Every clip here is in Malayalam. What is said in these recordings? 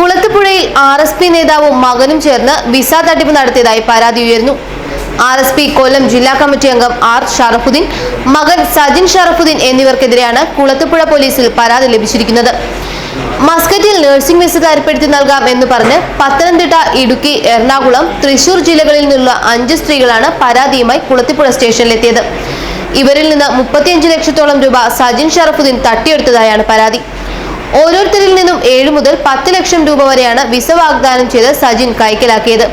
കുളത്തുപുഴയിൽ ആർ എസ് പി നേതാവും മകനും ചേർന്ന് വിസ തട്ടിപ്പ് നടത്തിയതായി പരാതി ഉയർന്നു ആർ എസ് പി കൊല്ലം ജില്ലാ കമ്മിറ്റി അംഗം ആർ ഷറഫുദ്ദീൻ മകൻ സജിൻ ഷറഫുദ്ദീൻ എന്നിവർക്കെതിരെയാണ് കുളത്തുപുഴ പോലീസിൽ പരാതി ലഭിച്ചിരിക്കുന്നത്. മസ്കറ്റിൽ നഴ്സിംഗ് വിസ ഏർപ്പെടുത്തി നൽകാം എന്ന് പറഞ്ഞ് പത്തനംതിട്ട ഇടുക്കി എറണാകുളം തൃശൂർ ജില്ലകളിൽ നിന്നുള്ള അഞ്ച് സ്ത്രീകളാണ് പരാതിയുമായി കുളത്തിപ്പുഴ സ്റ്റേഷനിലെത്തിയത്. ഇവരിൽ നിന്ന് മുപ്പത്തിയഞ്ച് ലക്ഷത്തോളം രൂപ സജിൻ ഷറഫുദ്ദീൻ തട്ടിയെടുത്തതായാണ് പരാതി. ഓരോരുത്തരിൽ നിന്നും ഏഴ് മുതൽ പത്ത് ലക്ഷം രൂപ വരെയാണ് വിസ വാഗ്ദാനം ചെയ്ത് സജിൻ കൈക്കലാക്കിയത്.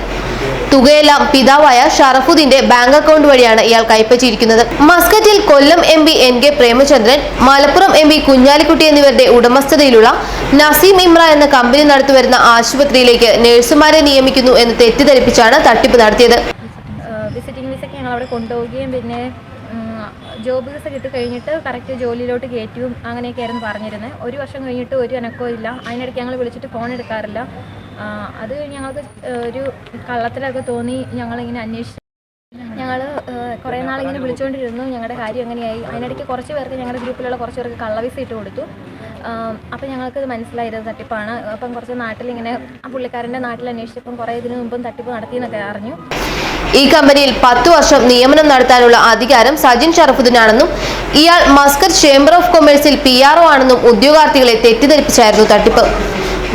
തുകയെല്ലാം പിതാവായ ഷറഫുദ്ദീന്റെ ബാങ്ക് അക്കൗണ്ട് വഴിയാണ് ഇയാൾ കൈപ്പറ്റിയിരിക്കുന്നത്. മസ്കറ്റിൽ Kollam M P N K Premachandran Malappuram M P Kunhalikutty എന്നിവരുടെ ഉടമസ്ഥതയിലുള്ള നസീം ഇമ്ര എന്ന കമ്പനി നടത്തിവരുന്ന ആശുപത്രിയിലേക്ക് നഴ്സുമാരെ നിയമിക്കുന്നു എന്ന് തെറ്റിദ്ധരിപ്പിച്ചാണ് തട്ടിപ്പ് നടത്തിയത്. വിസിറ്റിംഗ് വിസയ്ക്ക് ഞങ്ങൾ അവിടെ കൊണ്ടുപോവുകയും പിന്നെ ജോബ് വിസ കിട്ടി കഴിഞ്ഞിട്ട് കറക്റ്റ് ജോലിയിലോട്ട് കയറ്റും അങ്ങനെയൊക്കെ ആയിരുന്നു പറഞ്ഞിരുന്നത് ഒരു വർഷം കഴിഞ്ഞിട്ട് ഒരു അനക്കവും ഇല്ല. അതിനിടയ്ക്ക് ഞങ്ങൾ വിളിച്ചിട്ട് ഫോൺ എടുക്കാറില്ല. അത് ഞങ്ങൾക്ക് ഒരു കള്ളത്തിലൊക്കെ തോന്നി ഞങ്ങളിങ്ങനെ അന്വേഷിച്ചു ഞങ്ങൾ കുറേ നാളിങ്ങനെ വിളിച്ചുകൊണ്ടിരുന്നു ഞങ്ങളുടെ കാര്യം എങ്ങനെയായി? അതിനിടയ്ക്ക് കുറച്ച് പേർക്ക് ഞങ്ങളുടെ ഗ്രൂപ്പിലുള്ള കുറച്ച് പേർക്ക് കള്ളവിസ ഇട്ട് കൊടുത്തു. അപ്പം ഞങ്ങൾക്ക് മനസ്സിലായിരുന്നു മനസ്സിലായത് തട്ടിപ്പാണ്. അപ്പം കുറച്ച് നാട്ടിലിങ്ങനെ ആ പുള്ളിക്കാരന്റെ നാട്ടിൽ അന്വേഷിച്ചപ്പം കുറേ ഇതിനു മുമ്പും തട്ടിപ്പ് നടത്തിയെന്നൊക്കെ അറിഞ്ഞു. ഈ കമ്പനിയിൽ പത്തു വർഷം നിയമനം നടത്താനുള്ള അധികാരം സജിൻ ഷറഫുദ്ദീനാണെന്നും ഇയാൾ മസ്കർ ചേംബർ ഓഫ് കൊമേഴ്സിൽ പി ആർ ആണെന്നും ഉദ്യോഗാർത്ഥികളെ തെറ്റിദ്ധരിപ്പിച്ചായിരുന്നു തട്ടിപ്പ്.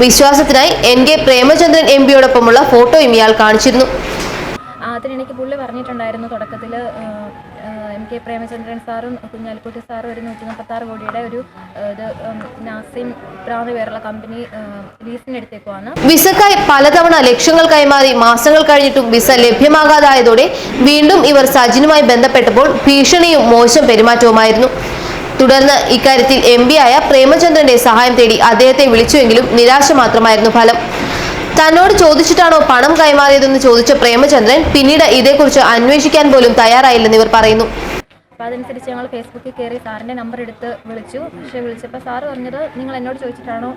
വിശ്വാസത്തിനായി എൻ കെ പ്രേമചന്ദ്രൻ എം പിയോടൊപ്പമുള്ള ഫോട്ടോയും ഇയാൾ കാണിച്ചിരുന്നു. അതിനിടയ്ക്ക് പുള്ളി പറഞ്ഞിട്ടുണ്ടായിരുന്നു തുടക്കത്തിൽ എം കെ പ്രേമചന്ദ്രൻ സാറും കുഞ്ഞാലിക്കുട്ടി സാറും ഒരു നൂറ്റി മുപ്പത്താറ് കോടിയുടെ ഒരു ഇത് നാസിം പ്രാന്ന് പേരുള്ള കമ്പനി ലീസിനെടുത്തേക്കുവാണ്. വിസക്കായി പലതവണ ലക്ഷങ്ങൾ കൈമാറി മാസങ്ങൾ കഴിഞ്ഞിട്ടും വിസ ലഭ്യമാകാതായതോടെ വീണ്ടും ഇവർ സജിനുമായി ബന്ധപ്പെട്ടപ്പോൾ ഭീഷണിയും മോശം പെരുമാറ്റവുമായിരുന്നു. തുടർന്ന് ഇക്കാര്യത്തിൽ എം ആയ പ്രേമചന്ദ്രന്റെ സഹായം തേടി അദ്ദേഹത്തെ വിളിച്ചുവെങ്കിലും നിരാശ മാത്രമായിരുന്നു ഫലം. തന്നോട് ചോദിച്ചിട്ടാണോ പണം കൈമാറിയതെന്ന് ചോദിച്ച പ്രേമചന്ദ്രൻ പിന്നീട് ഇതേക്കുറിച്ച് അന്വേഷിക്കാൻ പോലും തയ്യാറായില്ലെന്ന് ഇവർ പറയുന്നു. അപ്പോൾ അതനുസരിച്ച് ഞങ്ങൾ ഫേസ്ബുക്കിൽ കയറി സാറിന്റെ നമ്പർ എടുത്ത് വിളിച്ചു. പക്ഷേ വിളിച്ചപ്പോൾ സാറ് പറഞ്ഞത് നിങ്ങൾ എന്നോട് ചോദിച്ചിട്ടാണോ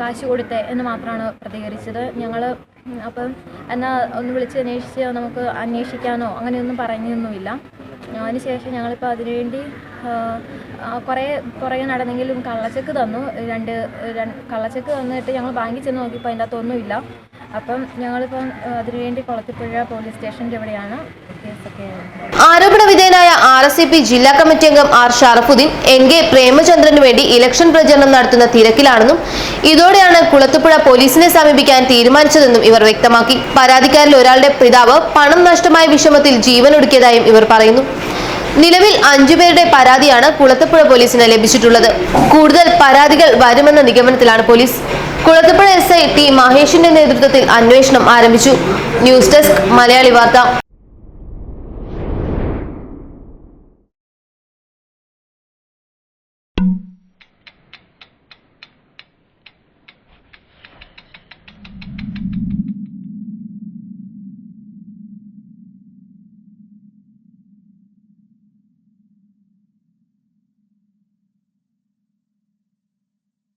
കാശ് കൊടുത്തേ എന്ന് മാത്രമാണ് പ്രതികരിച്ചത്. ഞങ്ങൾ അപ്പം എന്നാൽ ഒന്ന് വിളിച്ച് അന്വേഷിച്ച് നമുക്ക് അന്വേഷിക്കാനോ അങ്ങനെയൊന്നും പറഞ്ഞൊന്നുമില്ല അതിനുശേഷം ഞങ്ങളിപ്പോൾ അതിനുവേണ്ടി കുറേ കുറേ നടന്നെങ്കിലും കള്ളച്ചെക്ക് തന്നു. രണ്ട് കള്ളച്ചെക്ക് തന്നിട്ട് ഞങ്ങൾ ബാങ്കിൽ ചെന്ന് നോക്കിയപ്പോൾ അതിന്റെ അകത്തൊന്നുമില്ല അപ്പം ഞങ്ങളിപ്പം അതിനുവേണ്ടി കുളത്തിപ്പുഴ പോലീസ് സ്റ്റേഷന്റെ ഇവിടെയാണ് കേസൊക്കെ ആർ ജില്ലാ കമ്മിറ്റി അംഗം ആർ ഷറഫുദ്ദീൻ എൻ കെ പ്രേമചന്ദ്രന് വേണ്ടി ഇലക്ഷൻ പ്രചരണം നടത്തുന്ന തിരക്കിലാണെന്നും ഇതോടെയാണ് കുളത്തുപുഴ പോലീസിനെ സമീപിക്കാൻ തീരുമാനിച്ചതെന്നും ഇവർ വ്യക്തമാക്കി. പരാതിക്കാരിൽ ഒരാളുടെ പിതാവ് പണം നഷ്ടമായ വിഷമത്തിൽ ജീവനൊടുക്കിയതായും ഇവർ പറയുന്നു. നിലവിൽ അഞ്ചുപേരുടെ പരാതിയാണ് കുളത്തുപുഴ പോലീസിന് ലഭിച്ചിട്ടുള്ളത്. കൂടുതൽ പരാതികൾ വരുമെന്ന നിഗമനത്തിലാണ് police. Kulathupuzha S I T മഹേഷിന്റെ നേതൃത്വത്തിൽ അന്വേഷണം ആരംഭിച്ചു. ന്യൂസ് ഡെസ്ക് മലയാളി വാർത്ത.